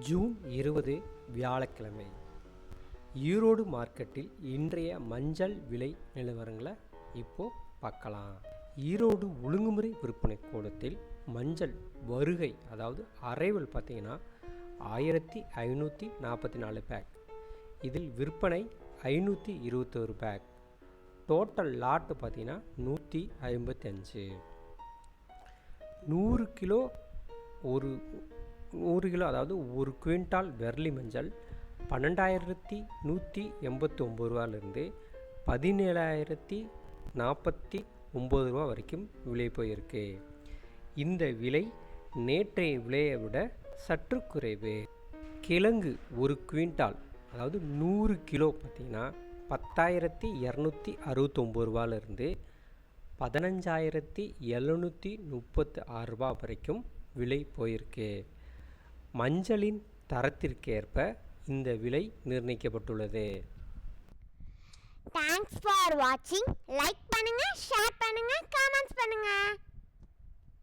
June இருபது வியாழக்கிழமை. ஈரோடு மார்க்கெட்டில் இன்றைய மஞ்சள் விலை நிலவரங்களை இப்போ பார்க்கலாம். ஈரோடு ஒழுங்குமுறை விற்பனை கூடத்தில் மஞ்சள் வருகை அதாவது அரைவல் பார்த்தீங்கன்னா ஆயிரத்தி ஐநூற்றி நாற்பத்தி நாலு பேக் இதில் விற்பனை ஐநூற்றி இருபத்தோரு பேக் டோட்டல் லாட்டு பார்த்தீங்கன்னா நூற்றி ஐம்பத்தஞ்சு நூறு கிலோ ஒரு நூறு கிலோ அதாவது ஒரு குவிண்டால் வெர்லி மஞ்சள் பன்னெண்டாயிரத்தி நூற்றி எண்பத்தி ஒம்பது ரூபாலேருந்து பதினேழாயிரத்தி நாற்பத்தி ஒம்பது ரூபா வரைக்கும் விலை போயிருக்கு. இந்த விலை நேற்றைய விலையை விட சற்று குறைவு. கிழங்கு ஒரு குவிண்டால் அதாவது நூறு கிலோ பார்த்திங்கன்னா பத்தாயிரத்தி இரநூத்தி அறுபத்தொம்பது ரூபாலேருந்து பதினஞ்சாயிரத்தி எழுநூற்றி முப்பத்து ஆறு ரூபா வரைக்கும் விலை போயிருக்கு மஞ்சளின் தரத்திற்கேற்ப இந்த விலை நிர்ணயிக்கப்பட்டுள்ளது தேங்க்ஸ் ஃபார் வாட்சிங் லைக் பண்ணுங்க, ஷேர் பண்ணுங்க, comments பண்ணுங்க.